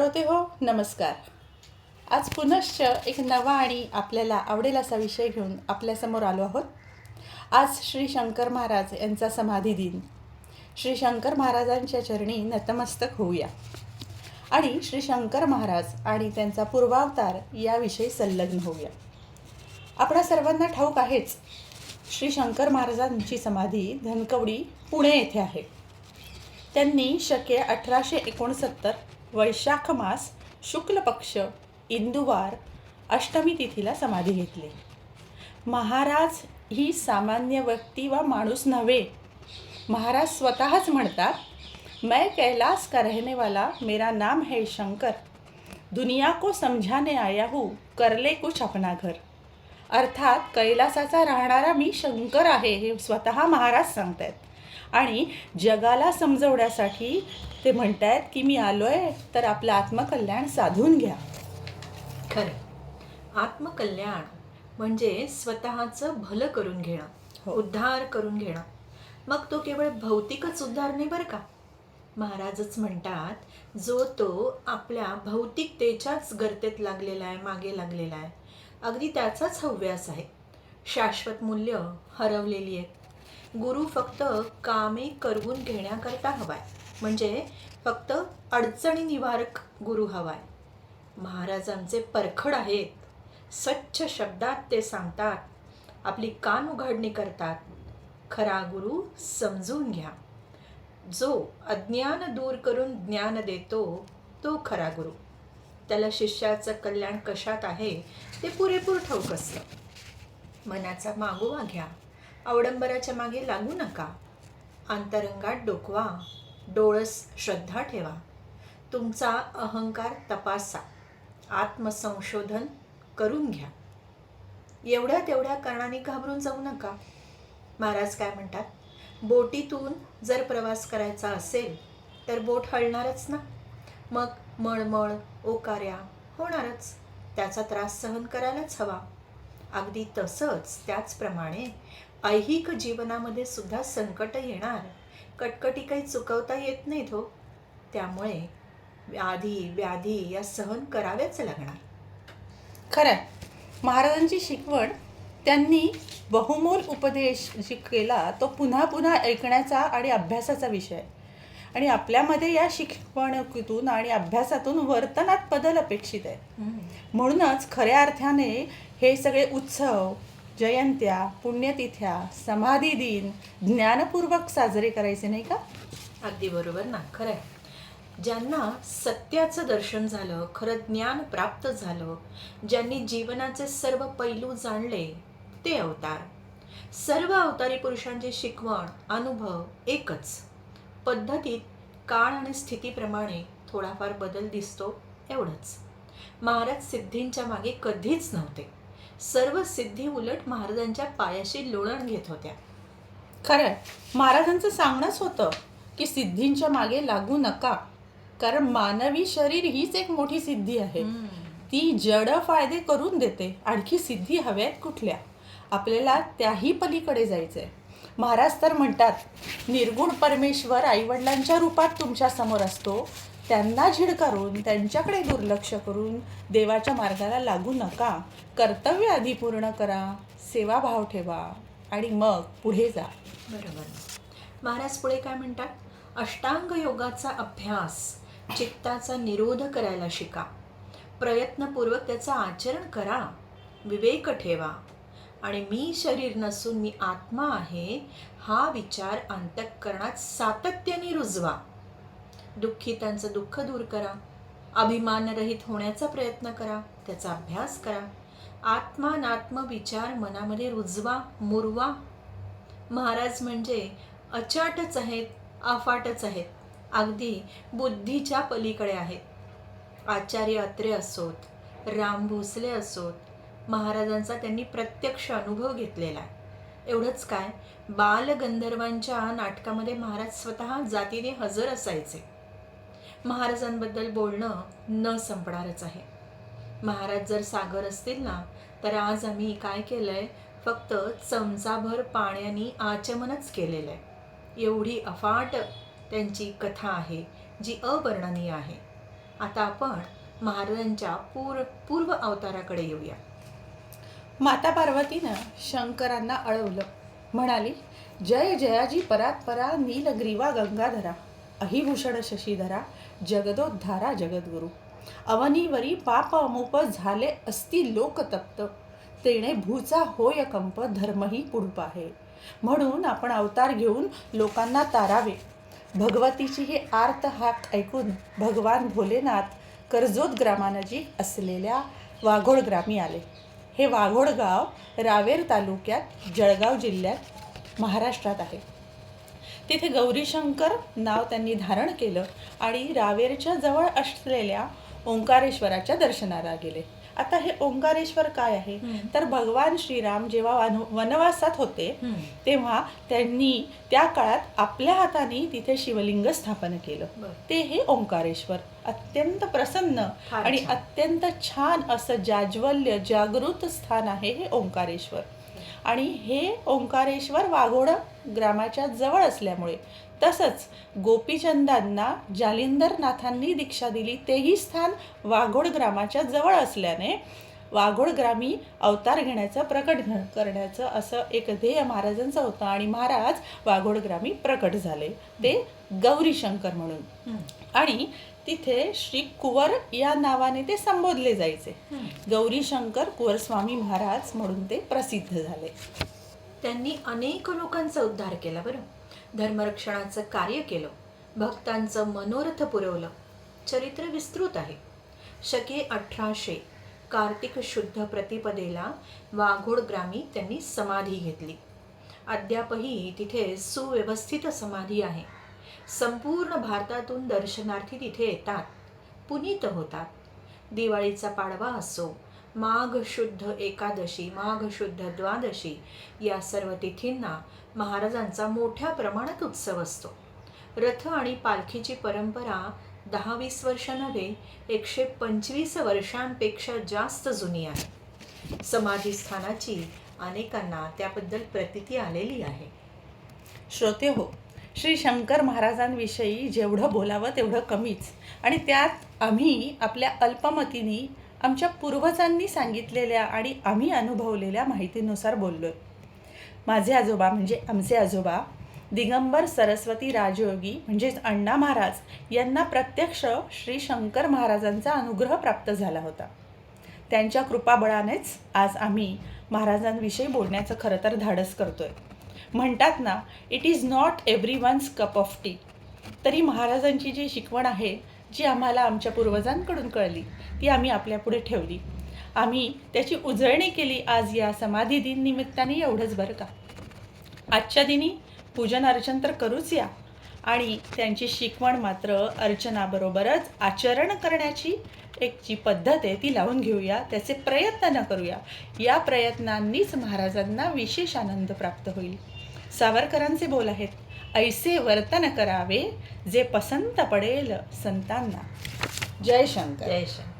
होते हो नमस्कार. आज पुनश्च एक नवा आणि आपल्याला आवडेल असा विषय घेऊन आपल्यासमोर आलो आहोत. आज श्री शंकर महाराज यांचा समाधी दिन. श्री शंकर महाराजांच्या चरणी नतमस्तक होऊया. आणि श्री शंकर महाराज आणि त्यांचा पूर्वावतार याविषयी संलग्न होऊया. आपणा सर्वांना ठाऊक आहेच श्री शंकर महाराजांची समाधी धनकवडी पुणे येथे आहे. त्यांनी शके अठराशे एकोणसत्तर वैशाख मास शुक्ल पक्ष इंदुवार अष्टमी तिथीला समाधी घेतली. महाराज ही सामान्य व्यक्ती वा माणूस नव्हे. महाराज स्वतःच म्हणतात मैं कैलास का रहने वाला मेरा नाम है शंकर. दुनिया को समझाने आया हूँ करले कुछ अपना घर. अर्थात कैलासाचा राहणारा मी शंकर आहे हे स्वतः महाराज सांगतायत. आणि जगाला समजवण्यासाठी ते म्हणतायत की मी आलोय तर आपलं आत्मकल्याण साधून घ्या. खरं आत्मकल्याण म्हणजे स्वतःचं भलं करून घेणं हो. उद्धार करून घेणं. मग तो केवळ भौतिकच उद्धार नाही बरं का? महाराजच म्हणतात जो तो आपल्या भौतिकतेच्याच गर्तेत लागलेला आहे मागे लागलेला आहे. अगदी त्याचाच हव्यास आहे. शाश्वत मूल्य हरवलेली आहेत. गुरु फक्त कामे करवून घेण्याकरता हवाय. म्हणजे फक्त अडचणी निवारक गुरु हवाय. महाराजांचे परखड आहेत. स्वच्छ शब्दात ते सांगतात. आपली कान उघडणी करतात. खरा गुरु समजून घ्या. जो अज्ञान दूर करून ज्ञान देतो तो खरा गुरु. त्याला शिष्याचं कल्याण कशात आहे ते पुरेपूर ठाऊक असतं. मनाचा मागोवा घ्या. अवडंबराच्या मागे लागू नका. अंतरंगात डोकवा. डोळस श्रद्धा ठेवा. तुमचा अहंकार तपासा. आत्मसंशोधन करून घ्या. एवढ्या तेवढ्या कारणाने घाबरून जाऊ नका. महाराज काय म्हणतात? बोटीतून जर प्रवास करायचा असेल तर बोट हलणारच ना? मग मळमळ ओकाऱ्या होणारच. त्याचा त्रास सहन करायलाच हवा. अगदी तसंच त्याचप्रमाणे ऐहिक जीवनामध्ये सुद्धा संकट येणार. कटकटी काही चुकवता येत नाहीत हो त्यामुळे व्याधी व्याधी या सहन कराव्याच लागणार. खरं. महाराजांची शिकवण त्यांनी बहुमोल उपदेश जी केला तो पुन्हा पुन्हा ऐकण्याचा आणि अभ्यासाचा विषय. आणि आपल्यामध्ये या शिकवणुकीतून आणि अभ्यासातून वर्तनात बदल अपेक्षित आहे म्हणूनच खऱ्या अर्थाने हे सगळे उत्सव जयंत्या पुण्यतिथ्या समाधी दिन ज्ञानपूर्वक साजरे करायचे नाही का? अगदी बरोबर ना खरं आहे. ज्यांना सत्याचं दर्शन झालं खरं ज्ञान प्राप्त झालं ज्यांनी जीवनाचे सर्व पैलू जाणले ते अवतार. सर्व अवतारी पुरुषांची शिकवण अनुभव एकच. पद्धतीत काळ आणि स्थितीप्रमाणे थोडाफार बदल दिसतो एवढंच. महाराज सिद्धींच्या मागे कधीच नव्हते. सर्व सिद्धी उलट महाराजांच्या पायाशी लोळण घेत होत्या. खरं. महाराजांचं सांगणंच होतं की सिद्धींच्या मागे लागू नका. कारण मानवी शरीर हीच एक मोठी सिद्धी आहे. ती जड फायदे करून देते. आणखी सिद्धी हव्यात कुठल्या? आपल्याला त्याही पलीकडे जायचंय. महाराज तर म्हणतात निर्गुण परमेश्वर आईवडिलांच्या रूपात तुमच्यासमोर असतो. त्यांना झिडकारून त्यांच्याकडे दुर्लक्ष करून देवाच्या मार्गाला लागू नका. कर्तव्य आधी पूर्ण करा सेवाभाव ठेवा आणि मग पुढे जा. बरोबर. महाराज पुढे काय म्हणतात? अष्टांग योगाचा अभ्यास चित्ताचा निरोध करायला शिका. प्रयत्नपूर्वक त्याचं आचरण करा. विवेक ठेवा. आणि मी शरीर नसून मी आत्मा आहे हा विचार अंतःकरणात सातत्याने रुजवा. दुःखितांचं दुःख दूर करा. अभिमानरहित होण्याचा प्रयत्न करा. त्याचा अभ्यास करा. आत्मानात्म विचार मनामध्ये रुजवा मुरवा. महाराज म्हणजे अचाटच आहेत अफाटच आहेत. अगदी बुद्धीच्या पलीकडे आहेत. आचार्य अत्रे असोत राम भोसले असोत महाराजांचा त्यांनी प्रत्यक्ष अनुभव घेतलेला आहे. एवढंच काय बालगंधर्वांच्या नाटकामध्ये महाराज स्वतः जातीने हजर असायचे. महाराजांबद्दल बोलणं न संपणारच आहे. महाराज जर सागर असतील ना तर आज आम्ही काय केलंय? फक्त चमचाभर पाण्याने आचमनच केलेलं आहे एवढी अफाट त्यांची कथा आहे जी अवर्णनीय आहे. आता आपण महाराजांच्या पूर पूर्व अवताराकडे येऊया. माता पार्वतीनं शंकरांना अळवलं म्हणाली जय जयाजी परात परा नीलग्रीवा गंगाधरा अहिभूषण शशीधरा जगदोद्धारा जगद्गुरु. अवनीवरी पाप अमुप झाले असती लोकतप्त. तेणे भूचा होय कंप धर्मही पुढप आहे म्हणून आपण अवतार घेऊन लोकांना तारावे. भगवतीची ही आर्त हाक ऐकून भगवान भोलेनाथ कर्जोद ग्रामानजीक असलेल्या वाघोड ग्रामी आले. हे वाघोड गाव रावेर तालुक्यात जळगाव जिल्ह्यात महाराष्ट्रात आहे. तिथे गौरीशंकर नाव त्यांनी धारण केलं आणि रावेरच्या जवळ असलेल्या ओंकारेश्वराच्या दर्शनाला गेले आता हे ओंकारेश्वर काय आहे. तर भगवान श्रीराम जेव्हा वन- वनवासात होते तेव्हा त्यांनी त्या काळात आपल्या हाताने तिथे शिवलिंग स्थापन केलं. ते हे ओंकारेश्वर अत्यंत प्रसन्न आणि. अत्यंत छान असं जाज्वल्य जागृत स्थान आहे हे ओंकारेश्वर आणि हे ओंकारेश्वर वाघोड ग्रामाच्या जवळ असल्यामुळे. तसंच गोपीचंदांना जालिंदरनाथांनी दीक्षा दिली तेही स्थान वाघोड ग्रामाच्या जवळ असल्याने वाघोड ग्रामी अवतार घेण्याचं प्रकट घ- करण्याचं असं एक ध्येय महाराजांचं होतं आणि महाराज वाघोड ग्रामी प्रकट झाले. ते गौरीशंकर म्हणून. आणि तिथे श्री कुंवर या नावाने ते संबोधले जायचे. गौरीशंकर कुंवरस्वामी महाराज म्हणून ते प्रसिद्ध झाले. त्यांनी अनेक लोकांचा उद्धार केला बरं. धर्मरक्षणाचं कार्य केलं. भक्तांचं मनोरथ पुरवलं. चरित्र विस्तृत आहे. शके अठराशे कार्तिक शुद्ध प्रतिपदेला वाघोड ग्रामी त्यांनी समाधी घेतली. अद्यापही तिथे सुव्यवस्थित समाधी आहे. संपूर्ण भारतातून दर्शनार्थी तिथे येतात. पुनीत होतात. दिवाळीचा पाडवा असो माघ शुद्ध एकादशी माघ शुद्ध द्वादशी या सर्व तिथींना महाराजांचा मोठ्या प्रमाणात उत्सव असतो. रथ आणि पालखीची परंपरा दहा वीस वर्ष नव्हे एकशे पंचवीस वर्षांपेक्षा जास्त जुनी आहे. समाधीस्थानाची अनेकांना त्याबद्दल प्रतिती आलेली आहे. श्रोते हो श्री शंकर महाराजांविषयी जेवढं बोलावं तेवढं कमीच. आणि त्यात आम्ही आपल्या अल्पमतीने आमच्या पूर्वजांनी सांगितलेल्या आणि आम्ही अनुभवलेल्या माहितीनुसार बोललो माझे आजोबा म्हणजे आमचे आजोबा दिगंबर सरस्वती राजयोगी म्हणजेच अण्णा महाराज यांना प्रत्यक्ष श्री शंकर महाराजांचा अनुग्रह प्राप्त झाला होता. त्यांच्या कृपाबळानेच आज आम्ही महाराजांविषयी बोलण्याचं खरं तर धाडस करतोय. म्हणतात ना it is not everyone's cup of tea तरी महाराजांची जी शिकवण आहे जी आम्हाला आमच्या पूर्वजांकडून कळली ती आम्ही आपल्यापुढे ठेवली. आम्ही त्याची उजळणी केली आज या समाधी दिन निमित्ताने एवढंच बरं का? आजच्या दिनी पूजन अर्चन तर करूच या. आणि त्यांची शिकवण मात्र अर्चनाबरोबरच आचरण करण्याची एक जी पद्धत आहे ती लावून घेऊया त्याचे प्रयत्न करूया. या प्रयत्नांनीच महाराजांना विशेष आनंद प्राप्त होईल. सावरकरांचे बोल आहेत. ऐसे वर्तन करावे जे पसंत पडेल संतांना. जय शंकर. जय शंकर.